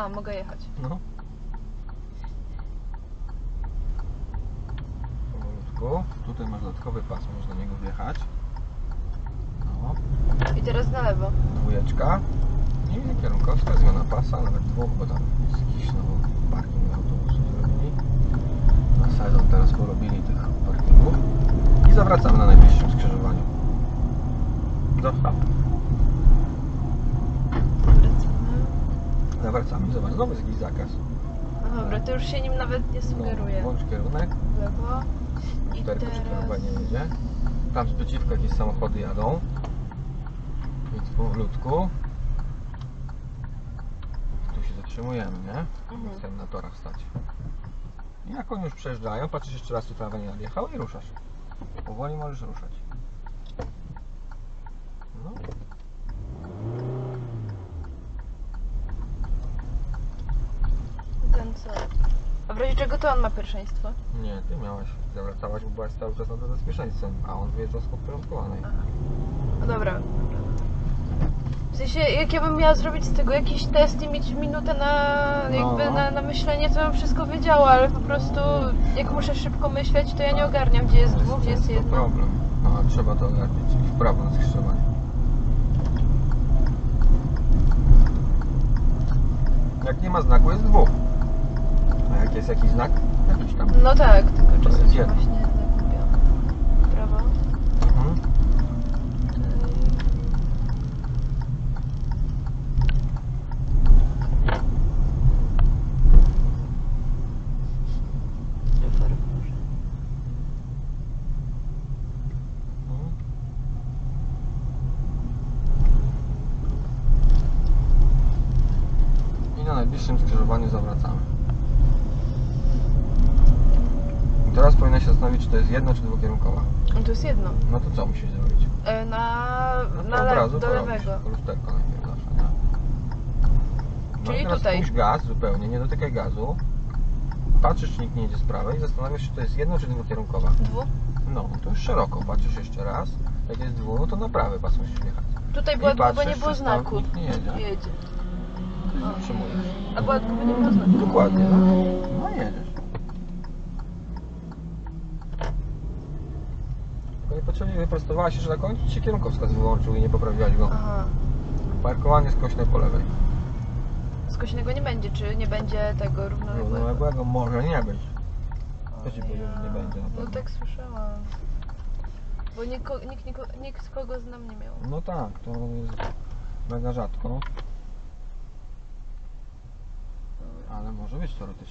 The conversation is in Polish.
A, mogę jechać. No. Powolutku. Tutaj masz dodatkowy pas, można na niego wjechać. No. I teraz na lewo. Dwójeczka. I kierunkowska, zmiana pasa, nawet dwóch, bo tam jest jakiś nowy parking autobusów zrobili. Na sezon teraz porobili tych parkingów. I zawracamy na najbliższym skrzyżowaniu. Do Zawracamy, zobacz, znowu jest jakiś zakaz. No dobra, to już się nim nawet nie No, sugeruje. włącz kierunek. W lewo. I Lusterko teraz... nie jedzie. Tam z przeciwka jakieś samochody jadą. Więc powolutku. Tu się zatrzymujemy, nie? Mhm. Chcemy na torach stać. I jak oni już przejeżdżają, patrzysz jeszcze raz, czy prawa nie nadjechał i ruszasz. Powoli możesz ruszać. No. A w razie czego to on ma pierwszeństwo? Nie, ty miałaś zawracałaś, bo byłaś cały czas na drodze bezpieczeństwem, a on wyjeżdżał z podporządkowanej. Aha. No dobra. W sensie, jak ja bym miała zrobić z tego jakiś test i mieć minutę na No. jakby na, na myślenie, to bym wszystko wiedziała, ale po prostu jak muszę szybko myśleć, to ja nie ogarniam, gdzie jest dwóch, gdzie jest to jedno. problem. No, a trzeba to ogarnić. I w prawo na skrzyżowaniu. Jak nie ma znaku, jest dwóch. Jest jakiś znak, jakiś tam. No tak, tylko czasem jest się jedno. właśnie zagubiam. Prawo. Mhm. Szofer. Mhm. I na najbliższym skrzyżowaniu zawracamy. I teraz powinna się zastanowić, czy to jest jedno, czy dwukierunkowa. No to jest jedno. No to co musisz zrobić? E, Na, No na le- do lewego. Lusterko najpierw zawsze, nie? No Czyli i teraz tutaj. puść gaz zupełnie, nie dotykaj gazu. Patrzysz, czy nikt nie jedzie z prawej i zastanawiasz się, czy to jest jedno, czy dwukierunkowa. Dwu. No, to już szeroko. Patrzysz jeszcze raz. Jak jest dwu, no to na prawy pas musisz jechać. Tutaj I była dwu, bo patrzysz, nie było czy stąd znaku. nikt nie jedzie. Jedzie. Zatrzymujesz. A była dwu, bo nie było znaku. Dokładnie, no. No i jedziesz. Wyprostowałaś się, że na końcu ci się kierunkowskaz wyłączył i nie poprawiłaś go. Aha. Parkowanie skośne po lewej. Skośnego nie będzie, czy nie będzie tego równoległego? Równoległego może nie być. Kto ci powiedział, że nie będzie na No pewno? tak słyszałam. Bo niko, nikt, niko, nikt kogo znam nie miał. No tak, to jest mega rzadko. Ale może być teoretycznie.